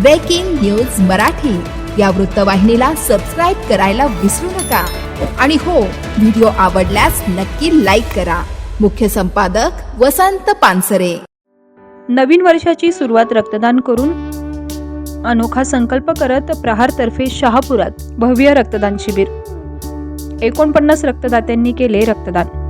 Breaking news Marathi या वृत्तवाहिनीला subscribe करायला विसरू नका. आणि हो व्हिडिओ आवडल्यास नक्की लाईक करा. मुख्य संपादक वसंत पानसरे. नवीन वर्षाची सुरुवात रक्तदान करून अनोखा संकल्प करत प्रहारतर्फे शहापुरात भव्य रक्तदान शिबिर. एकोणपन्नास रक्तदात्यांनी केले रक्तदान.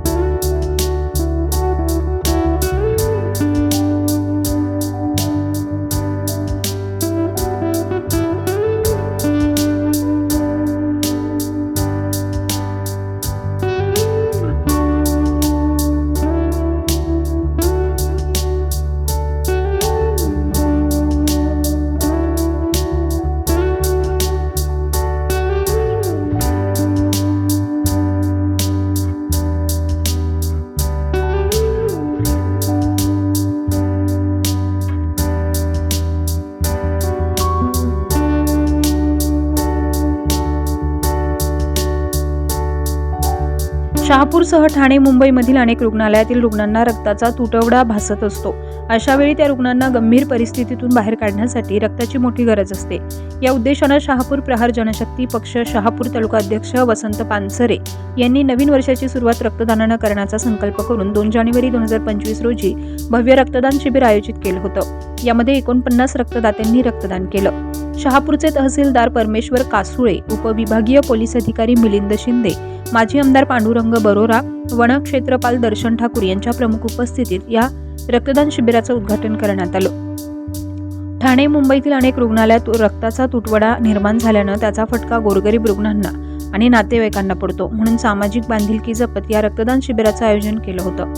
शहापूरसह ठाणे मुंबईमधील अनेक रुग्णालयातील रुग्णांना रक्ताचा तुटवडा भासत असतो. अशावेळी त्या रुग्णांना गंभीर परिस्थितीतून बाहेर काढण्यासाठी रक्ताची मोठी गरज असते. या उद्देशानं शहापूर प्रहार जनशक्ती पक्ष शहापूर तालुका अध्यक्ष वसंत पानसरे यांनी नवीन वर्षाची सुरुवात रक्तदानानं करण्याचा संकल्प करून दोन जानेवारी दोन हजार पंचवीस रोजी भव्य रक्तदान शिबिर आयोजित केलं होतं. यामध्ये एकोणपन्नास रक्तदात्यांनी रक्तदान केलं. शहापूरचे तहसीलदार परमेश्वर कासुळे उपविभागीय पोलीस अधिकारी मिलिंद शिंदे माजी आमदार पांडुरंग बरोरा वन क्षेत्रपाल दर्शन ठाकूर यांच्या प्रमुख उपस्थितीत या रक्तदान शिबिराचं उद्घाटन करण्यात आलं. ठाणे मुंबईतील अनेक रुग्णालयात रक्ताचा तुटवडा निर्माण झाल्यानं त्याचा फटका गोरगरीब रुग्णांना आणि नातेवाईकांना पडतो. म्हणून सामाजिक बांधिलकी जपत या रक्तदान शिबिराचं आयोजन केलं होतं.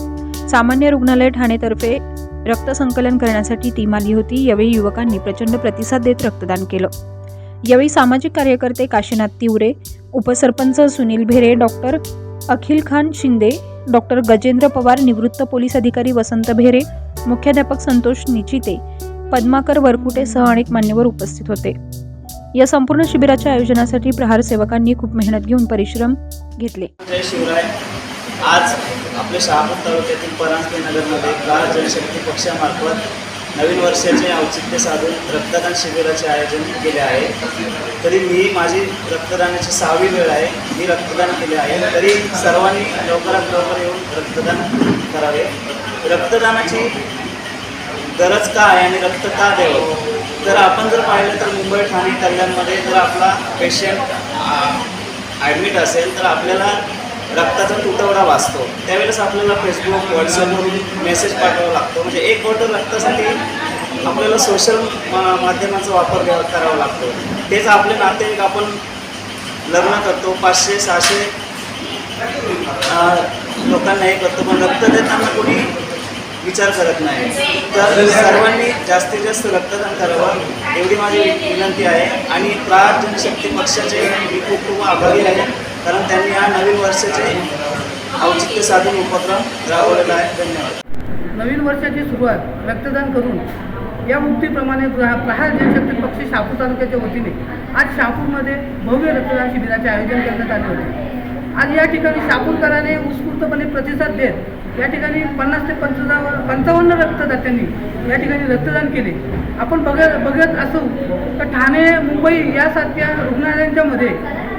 सामान्य रुग्णालय ठाणेतर्फे रक्त संकलन करण्यासाठी टीम आली होती. यावेळी युवकांनी प्रचंड प्रतिसाद देत रक्तदान केलं. यावेळी सामाजिक कार्यकर्ते काशीनाथ तिवरे उपसरपंच सुनील भेरे डॉक्टर अखिल खान शिंदे डॉक्टर गजेंद्र पवार निवृत्त पोलीस अधिकारी वसंत भेरे मुख्याध्यापक संतोष निचिते पद्माकर वरकुटे सह अनेक मान्यवर उपस्थित होते. या संपूर्ण शिबिराच्या आयोजनासाठी प्रहार सेवकांनी खूप मेहनत घेऊन परिश्रम घेतले. शिवराय. आज आपल्या शहापूर तालुक्यातील परांजपे नगरमध्ये प्रहार जनशक्ती पक्षामार्फत नवीन वर्षाचे औचित्य साधून रक्तदान शिबिराचे आयोजन केले आहे. तरी मी माझी रक्तदानाची सहावी वेळ आहे. मी रक्तदान केले आहे. तरी सर्वांनी लवकरात लवकर येऊन रक्तदान करावे. रक्तदानाची गरज का आहे आणि रक्त का द्यावं? तर आपण जर पाहिलं तर मुंबई ठाणे कल्याणमध्ये जर आपला पेशंट ॲडमिट असेल तर आपल्याला रक्ताचा तुटवडा वाचतो. त्यावेळेस आपल्याला फेसबुक व्हॉट्सअपवरून मेसेज पाठवावा लागतो. म्हणजे एक बॉटल रक्तासाठी आपल्याला सोशल माध्यमाचा वापर करावा लागतो. तेच आपले नातेवाईक आपण लग्न करतो. पाचशे सहाशे लोकांना हे करतो. पण रक्त देताना कोणी विचार करत नाही. तर सर्वांनी जास्तीत जास्त रक्तदान करावं एवढी माझी विनंती आहे. आणि प्रार जनशक्ती पक्षाचे मी खूप खूप आभारी आहे. कारण त्यांनी हा नवीन वर्षाचे औचित्य साधून उपक्रम राबवलेला आहे. धन्यवाद. नवीन वर्षाची सुरुवात रक्तदान करून या मुक्तीप्रमाणे प्रहार जनशक्ती पक्ष शहापूर तालुक्याच्या वतीने आज शहापूरमध्ये भव्य रक्तदान शिबिराचे आयोजन करण्यात आले होते. आज या ठिकाणी शहापूरकरांनी उत्स्फूर्तपणे प्रतिसाद देत या ठिकाणी पन्नास ते पंचावन्न पंचावन्न रक्तदात्यांनी या ठिकाणी रक्तदान केले. आपण बघत बघत असू तर ठाणे मुंबई यासारख्या रुग्णालयांच्यामध्ये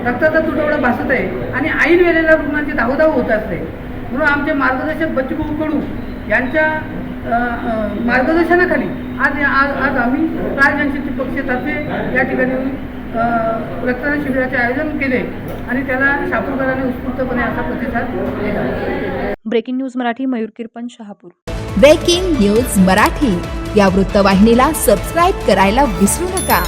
रक्ताचा तुटवडा भासत आहे आणि ऐन वेळेला रुग्णांची धावधाव होत असते. म्हणून आमचे मार्गदर्शक बच्चूभाऊ कडू यांच्या मार्गदर्शनाखाली आज आज आज आम्ही जनशक्ती पक्षातर्फे या ठिकाणी रक्तदान शिबिराचे आयोजन केले आणि त्याला शापूरकरांनी उत्स्फूर्तपणे असा प्रतिसाद दिला. Breaking news Marathi Mayur Kirpan Shahapur. Breaking news Marathi. या वृत्तवाहिनीला सबस्क्राईब करायला विसरू नका.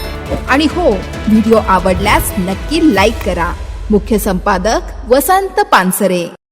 आणि हो व्हिडिओ आवडल्यास नक्की लाईक करा. मुख्य संपादक वसंत पानसरे.